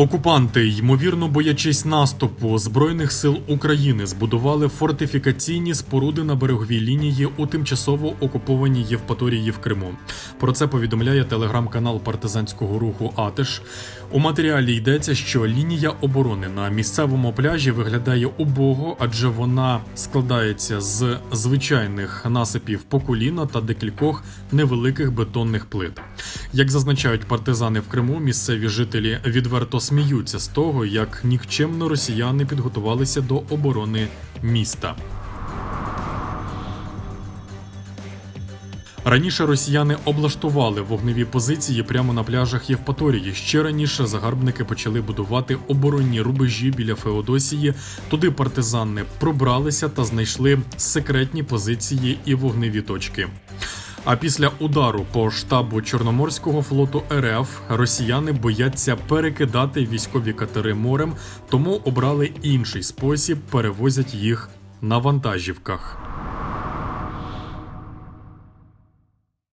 Окупанти, ймовірно боячись наступу збройних сил України, збудували фортифікаційні споруди на береговій лінії у тимчасово окупованій Євпаторії в Криму. Про це повідомляє телеграм-канал партизанського руху Атиш. У матеріалі йдеться, що лінія оборони на місцевому пляжі виглядає убого, адже вона складається з звичайних насипів по коліна та декількох невеликих бетонних плит. Як зазначають партизани в Криму, місцеві жителі відверто сміються з того, як нікчемно росіяни підготувалися до оборони міста. Раніше росіяни облаштували вогневі позиції прямо на пляжах Євпаторії. Ще раніше загарбники почали будувати оборонні рубежі біля Феодосії. Туди партизани пробралися та знайшли секретні позиції і вогневі точки. А після удару по штабу Чорноморського флоту РФ росіяни бояться перекидати військові катери морем, тому обрали інший спосіб, перевозять їх на вантажівках.